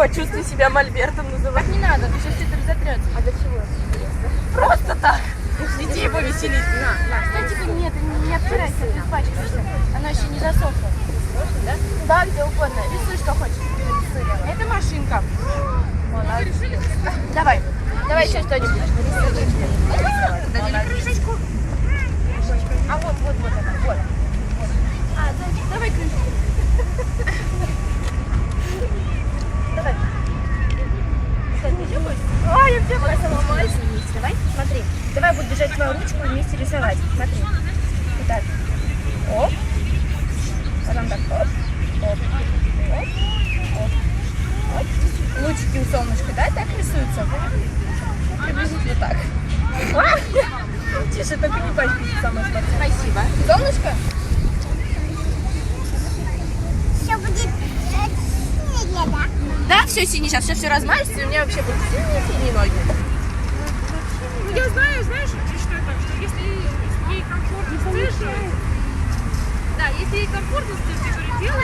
Почувствуй себя мольбертом называть. Не надо, сейчас все это разотрется. А для чего? Просто так. Детей повеселить. На, на. Кстати, нет, не, обтирайся, ты испачкаешься. Оно еще не засохло. Да? Да, где угодно. Рисуй, что хочешь. Это машинка. Давай. Давай еще что-нибудь. Дадим крышечку. А вот, вот, вот она, вот. А, да, давай крышечку. Давай. Кстати, ты еще хочешь? Все сломаюсь вместе. Давай, смотри. Давай буду держать твою ручку и вместе рисовать. Смотри. Вот так. Оп. Потом так. Оп. Оп. Оп. Оп. Оп. Лучики у солнышка, да, так рисуются? Приблизительно так. А! Тише, только не пачкайся сама Спасибо. Солнышко? Да? Все синий, сейчас все, все размажется, и у меня вообще будут синие-синие ноги. Я знаю, знаешь, что это, что если ей комфортно цифре, да, если ей комфортно в цифре, говорю, делай